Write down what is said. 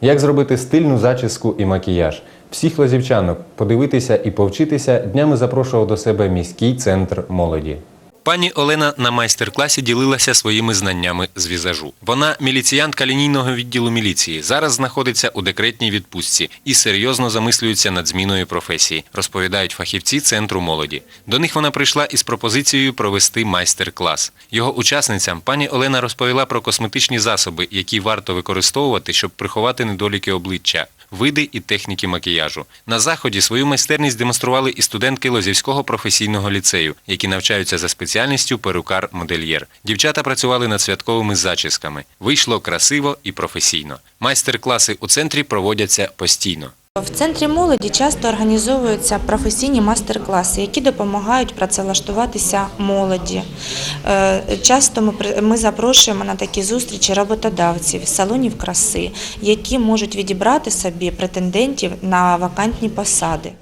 Як зробити стильну зачіску і макіяж? Всіх лазівчанок подивитися і повчитися днями запрошував до себе міський центр молоді. Пані Олена на майстер-класі ділилася своїми знаннями з візажу. Вона міліціянтка лінійного відділу міліції. Зараз знаходиться у декретній відпустці і серйозно замислюється над зміною професії, розповідають фахівці центру молоді. До них вона прийшла із пропозицією провести майстер-клас. Його учасницям пані Олена розповіла про косметичні засоби, які варто використовувати, щоб приховати недоліки обличчя. Види і техніки макіяжу на заході свою майстерність демонстрували і студентки Лозівського професійного ліцею, які навчаються за спеціальністю перукар-модельєр. Дівчата працювали над святковими зачісками. Вийшло красиво і професійно. Майстер-класи у центрі проводяться постійно. В центрі молоді часто організовуються професійні мастер-класи, які допомагають працевлаштуватися молоді. Е, Часто ми запрошуємо на такі зустрічі роботодавців, салонів краси, які можуть відібрати собі претендентів на вакантні посади.